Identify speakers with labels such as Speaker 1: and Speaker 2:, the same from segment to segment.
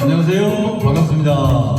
Speaker 1: 안녕하세요. 반갑습니다.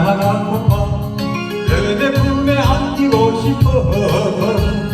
Speaker 1: 사랑하고 내내 품에 안기고 싶어.